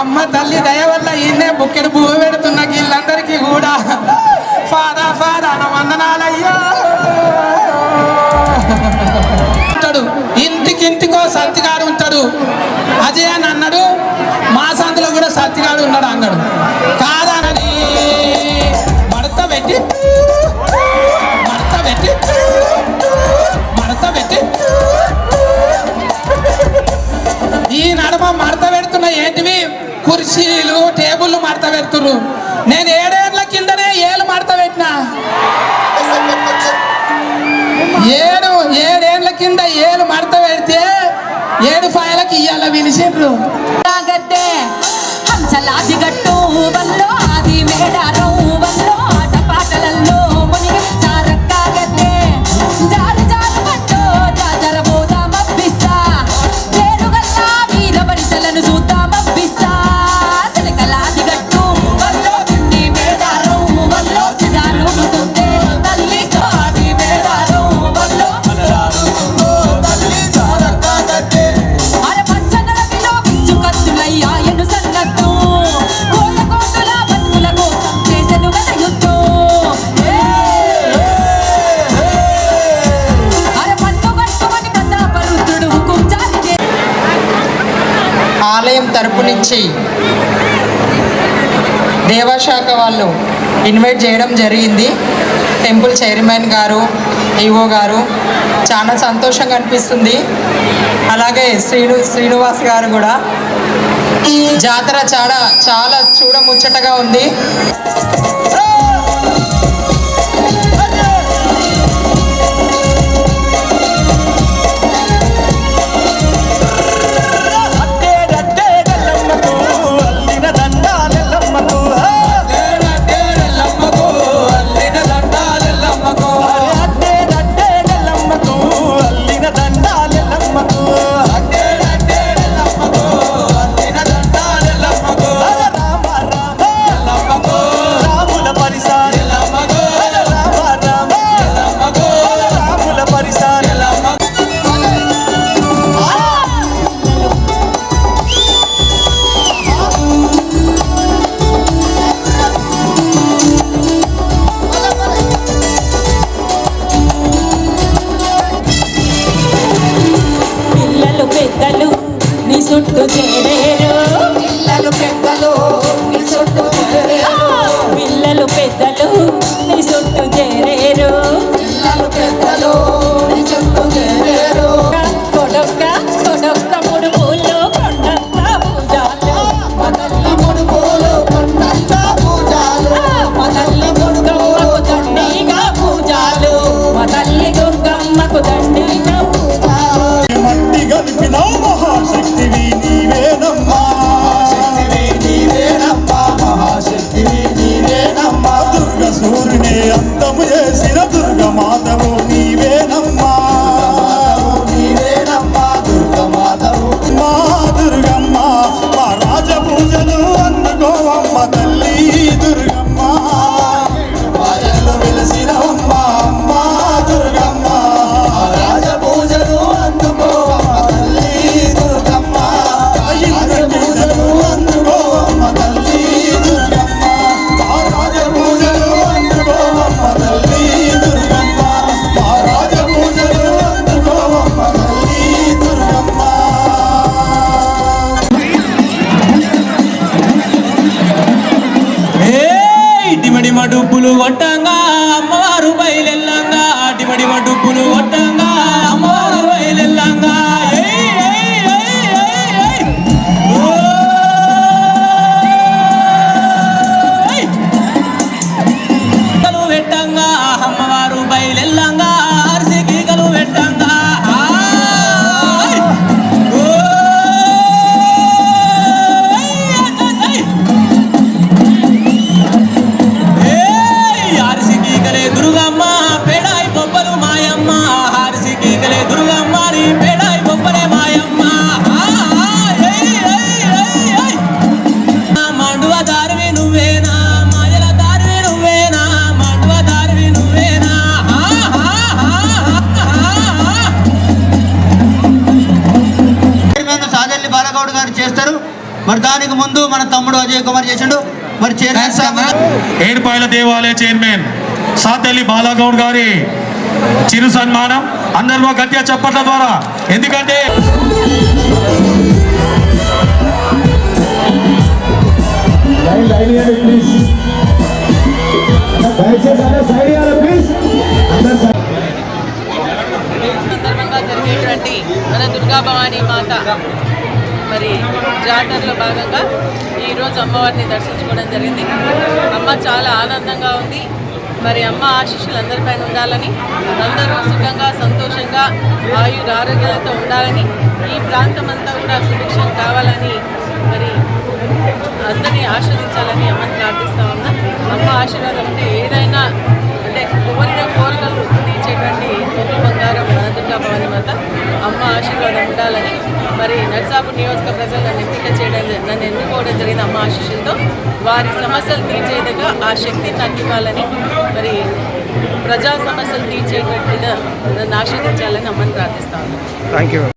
అమ్మ తల్లి దయ వల్ల ఈయనే బుక్కెడు భూ పెడుతున్న వీళ్ళందరికీ కూడా. ఫాదా ఫాదా వందనాలయ్యాడు ఇంటికింటికో సంతిగారు ఉంటాడు. చేస్తున్నారు నేను ఏడేళ్ళ కిందనే ఏళ్ళు మడత పెట్టినా. ఏడు ఏడేళ్ళ కింద ఏళ్ళు మడత పెడితే ఏడు ఫైళ్ళకి ఇయ్యాల పిలిచిండ్రు ఆలయం తరపు నుంచి దేవాశాఖ వాళ్ళు ఇన్వైట్ చేయడం జరిగింది. టెంపుల్ చైర్మన్ గారు ఈఓ గారు చాలా సంతోషంగా అనిపిస్తుంది. అలాగే శ్రీను శ్రీనివాస్ గారు కూడా జాతర చాడ చాలా చూడముచ్చటగా ఉంది. again Kapı sirah మరి దానికి ముందు మన తమ్ముడు అజయ్ కుమార్ చేసిండు. మరి ఏడుపాయల దేవాలయ చైర్మన్ సాతెల్లి బాలాగౌడ్ గారి చిరు సన్మానం అందరిలో గట్టిగా చప్పట్ల ద్వారా. ఎందుకంటే సందర్భంగా జరిగేటువంటి మన దుర్గా భవానీ మాత మరి జాతరలో భాగంగా ఈరోజు అమ్మవారిని దర్శించుకోవడం జరిగింది. అమ్మ చాలా ఆనందంగా ఉంది. మరి అమ్మ ఆశీస్సులు అందరిపైన ఉండాలని అందరూ సుఖంగా సంతోషంగా ఆయుర ఆరోగ్యాలతో ఉండాలని ఈ ప్రాంతం అంతా కూడా సుభిక్షం కావాలని మరి అందరినీ ఆస్వాదించాలని అమ్మని ప్రార్థిస్తా ఉన్నా. అమ్మ ఆశీర్వాదం అంటే ఏదైనా అంటే కోరిన కోరికలు తీర్చేటువంటి గొప్ప బంగారం దుర్గా భవాని మాత అమ్మ ఆశీర్వాదం ఉండాలని మరి నర్సాపూర్ నియోజక ప్రజలు నన్ను ఎంపిక చేయడం నన్ను ఎన్నుకోవడం జరిగింది అమ్మ ఆశీస్సులతో. వారి సమస్యలు తీర్చేదిగా ఆ శక్తి నాకు ఇవ్వాలని మరి ప్రజా సమస్యలు తీర్చేటట్టుగా నన్ను ఆశీర్వదించాలని అమ్మని ప్రార్థిస్తాను. థ్యాంక్